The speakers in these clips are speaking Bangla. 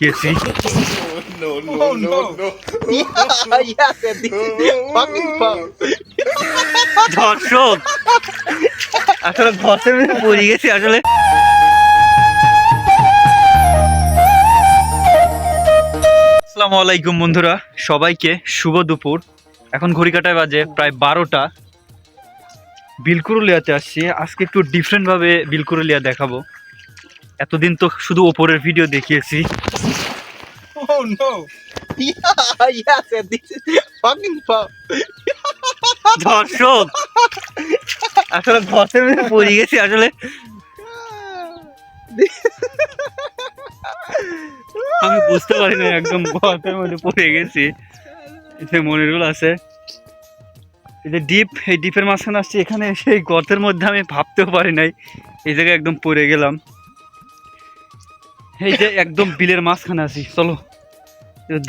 গেছি no, no, Oh, no, no. no. yeah, this is fucking fun. দর্শক আসলে মধ্যে পড়ে গেছি আসলে। আসসালামু আলাইকুম বন্ধুরা সবাইকে শুভ দুপুর। এখন ঘড়ি কাটায় বাজে প্রায় বারোটা। বিলকুরুলিয়াতে আসছি। আজকে একটু ডিফারেন্ট ভাবে বিলকুরুলিয়া দেখাবো। এতদিন তো শুধু ওপরের ভিডিও দেখিয়েছি। Oh no. Yeah, yes, and this is fucking fun. দর্শক আসলে ঘরের মধ্যে পড়ে গেছি আসলে। আমি বুঝতে পারি না একদম গর্তের মধ্যে পড়ে গেছি। এতে মনিরুল আছে। এই যে ডিপ এই ডিপের মাঝখানে আসছি এখানে এসে এই গর্তের মধ্যে আমি ভাবতেও পারি নাই। এই জায়গায় একদম পড়ে গেলাম। এই যে একদম বিলের মাঝখানে আছি, চলো।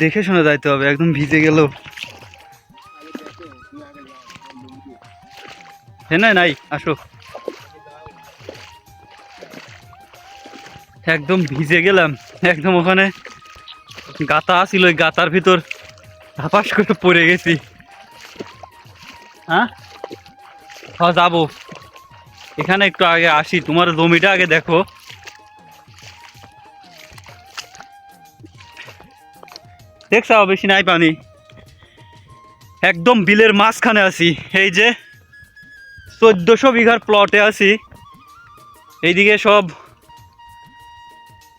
দেখে শুনে যাইতে হবে, একদম ভিজে গেল। হ্যাঁ না নাই, আসো। একদম ভিজে গেলাম, একদম ওখানে গাতা আছিল ওই গাতার ভিতর। ধাপাস করে পড়ে গেছি। হ্যাঁ? হ্যাঁ যাব। এখানে একটু আগে আসি, তোমার জমিটা আগে দেখো। দেখছাও বেশি নাই পানি। একদম বিলের মাঝখানে আছি। এই যে চোদ্দশো বিঘার প্লটে আছি। এইদিকে সব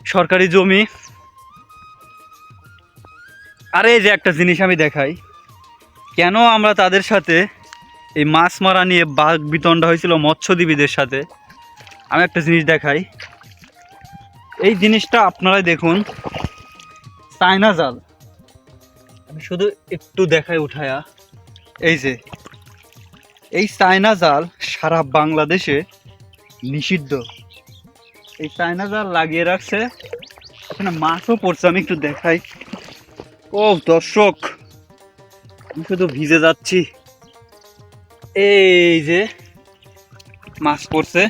সরকারি জমি। আরে যে একটা জিনিস আমি দেখাই। কেন আমরা তাদের সাথে এই মাছ মারা নিয়ে বাঘ বিতণ্ডা হয়েছিল মৎস্যজীবীদের সাথে? আমি একটা জিনিস দেখাই। এই জিনিসটা আপনারাই দেখুন। চায়না জাল। শুধু একটু দেখায় উঠায়া। এই যে, এই চায়না জাল সারা বাংলাদেশে নিষিদ্ধ। এই চায়না জাল লাগিয়ে রাখছে। এখানে মাছও পড়ছে, আমি একটু দেখাই। ও, দর্শক, আমি শুধু ভিজে যাচ্ছি। এই যে, মাছ পড়ছে।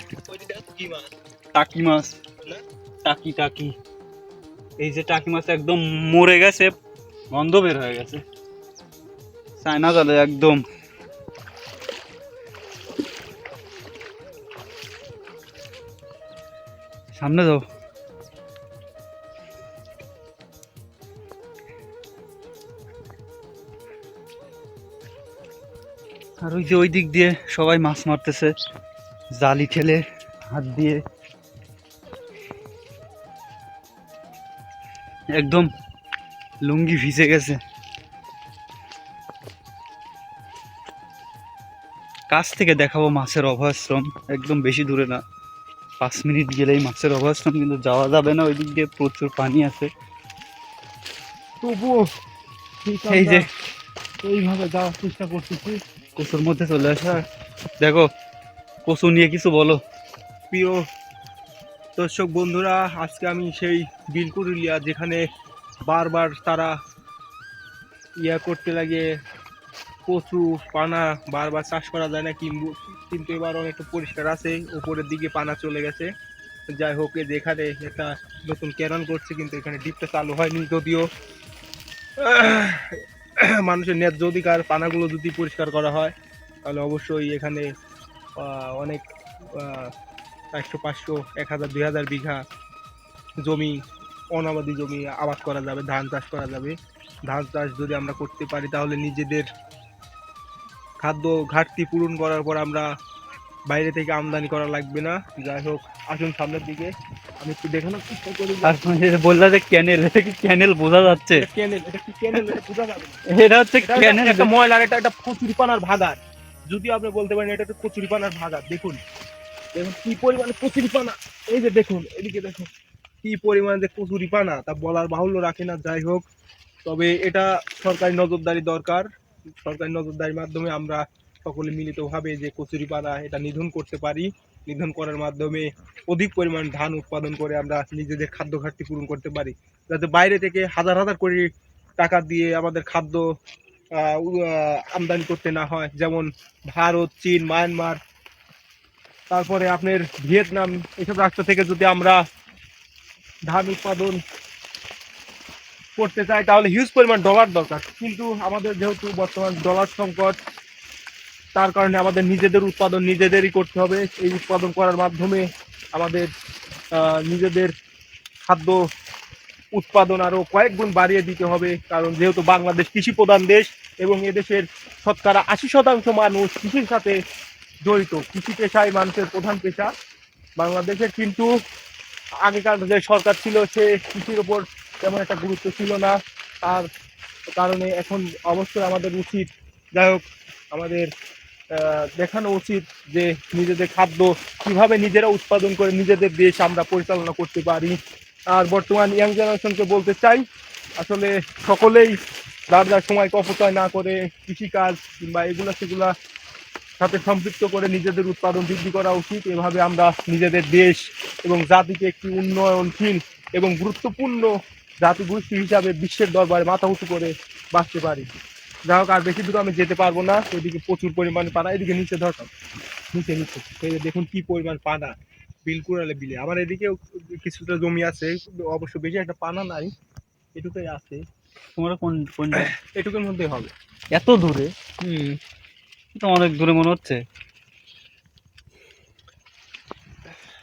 টাকি মাছ। টাকি টাকি। এই যে টাকি মাছ একদম মরে গেছে। গন্ধ বের হয়ে গেছে। চায়না জালে একদম। সামনে যাও। আর ওই যে ওই দিক দিয়ে সবাই মাছ মারতেছে, জালি ঠেলে হাত দিয়ে। একদম লুঙ্গি ভিজে গেছে। কাছ থেকে দেখাবো মাছের অভয়াশ্রম। একদম বেশি দূরে না। পাঁচ মিনিট গেলেই মাছের অভয়াশ্রম কিন্তু যাওয়া যাবে না। ওই দিক দিয়ে প্রচুর পানি আছে। তবুও এই যে এইভাবে যাওয়ার চেষ্টা করতেছি। কচুর মধ্যে চলে আসা। দেখো কচু নিয়ে কিছু বলো। প্রিয় দর্শক বন্ধুরা আজকে আমি সেই বিলকুরুলিয়া যেখানে বারবার তারা ইয়া করতে লাগে, কচু, পানা, বারবার চাষ করা যায় না কিন্তু কিন্তু এবার অনেকটা পরিষ্কার আছে, উপরের দিকে পানা চলে গেছে। যাই হোক, এই যে এখানে একটা নতুন ক্যারন করছে, কিন্তু এখানে ডিপটা চালু হয়নি যদিও। মানুষের ন্যায্য অধিকার, পানাগুলো যদি পরিষ্কার করা হয়, তাহলে অবশ্যই এখানে অনেক চারশো পাঁচশো, এক হাজার, দুই হাজার বিঘা জমি অনাবাদি জমি আবাদ করা যাবে ধান চাষ করা যাবে। ধান চাষ যদি আমরা করতে পারি তাহলে নিজেদের খাদ্য ঘাটতি পূরণ করার পর আমরা বাইরে থেকে আমদানি করা লাগবে না। যাই হোক আসুন সামনের দিকে। আমি একটু দেখানোর চেষ্টা করি। আর বললা যে ক্যানেল এটা কি ক্যানেল বোঝা যাচ্ছে? ক্যানেল এটা কি ক্যানেল বোঝা যাবে এটা হচ্ছে ক্যানেল একটা ময়লার এটা একটা কচুরিপানার ভাগার। যদি আপনি বলতে পারেন এটা একটা কচুরিপানার ভাগার। দেখুন দেখুন কি পরিমাণে কচুরিপানা। এই যে দেখুন এদিকে দেখুন। কি পরিমাণে যে কচুরিপানা তা বলার বাহুল্য রাখে না, যাই হোক। তবে এটা সরকারি নজরদারি দরকার। সরকারি নজরদারির মাধ্যমে আমরা সকলে মিলিতভাবে যে কচুরিপানা এটা নিধন করতে পারি। নিধন করার মাধ্যমে অধিক পরিমাণ ধান উৎপাদন করে আমরা নিজেদের খাদ্য ঘাটতি পূরণ করতে পারি। যাতে বাইরে থেকে হাজার হাজার কোটি টাকা দিয়ে আমাদের খাদ্য আমদানি করতে না হয়। যেমন ভারত, চীন, মায়ানমার। তারপরে আপনার ভিয়েতনাম, এসব রাষ্ট্র থেকে যদি আমরা ধান উৎপাদন করতে চাই তাহলে হিউজ পরিমাণ ডলার দরকার। কিন্তু আমাদের যেহেতু বর্তমান ডলার সংকট, তার কারণে আমাদের নিজেদের উৎপাদন নিজেদেরই করতে হবে। এই উৎপাদন করার মাধ্যমে আমাদের নিজেদের খাদ্য উৎপাদন আরও কয়েক গুণ বাড়িয়ে দিতে হবে। কারণ যেহেতু বাংলাদেশ কৃষি প্রধান দেশ এবং এদেশের শতকরা আশি শতাংশ মানুষ কৃষির সাথে জড়িত। কৃষি পেশাই মানুষের প্রধান পেশা বাংলাদেশের। কিন্তু আগেকার যে সরকার ছিল, সে কৃষির ওপর তেমন একটা গুরুত্ব ছিল না। তার কারণে এখন অবশ্যই আমাদের উচিত, যাই হোক, আমাদের দেখানো উচিত যে নিজেদের খাদ্য কীভাবে নিজেরা উৎপাদন করে নিজেদের দেশ আমরা পরিচালনা করতে পারি। আর বর্তমান ইয়াং জেনারেশনকে বলতে চাই, আসলে সকলেই যার যার সময়কে অপচয় না করে কৃষিকাজ কিংবা এগুলা সেগুলা সাথে সম্পৃক্ত করে নিজেদের উৎপাদন বৃদ্ধি করা উচিত। এভাবে আমরা নিজেদের দেশ এবং জাতিকে একটি উন্নয়নশীল এবং গুরুত্বপূর্ণ জাতিগোষ্ঠী হিসাবে বিশ্বের দরবারে মাথা উঁচু করে বাঁচতে পারি। যাই হোক আর বেশি দূর আমি যেতে পারব না। এদিকে প্রচুর পরিমাণে পানা এদিকে নিচে ধরতাম নিচে নিচে। দেখুন কি পরিমাণ পানা বিল কুড়ালে বিলে। আমার এদিকেও কিছুটা জমি আছে অবশ্য বেশি একটা পানা নাই। এটুকুই আছে। তোমরা কোন কোন এটুকুর মধ্যে হবে। এত দূরে? হুম। তো অনেক দূরে মনে হচ্ছে।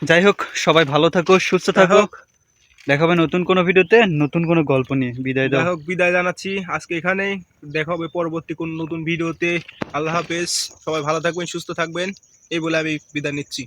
যাই হোক সবাই ভালো থাকো সুস্থ থাকো। দেখা হবে নতুন কোনো ভিডিওতে নতুন কোনো গল্প নিয়ে। বিদায় যাই হোক বিদায় জানাচ্ছি। আজকে এখানেই দেখা হবে পরবর্তী কোন নতুন ভিডিওতে। আল্লাহ হাফেজ। সবাই ভালো থাকবেন সুস্থ থাকবেন। এই বলে আমি বিদায় নিচ্ছি।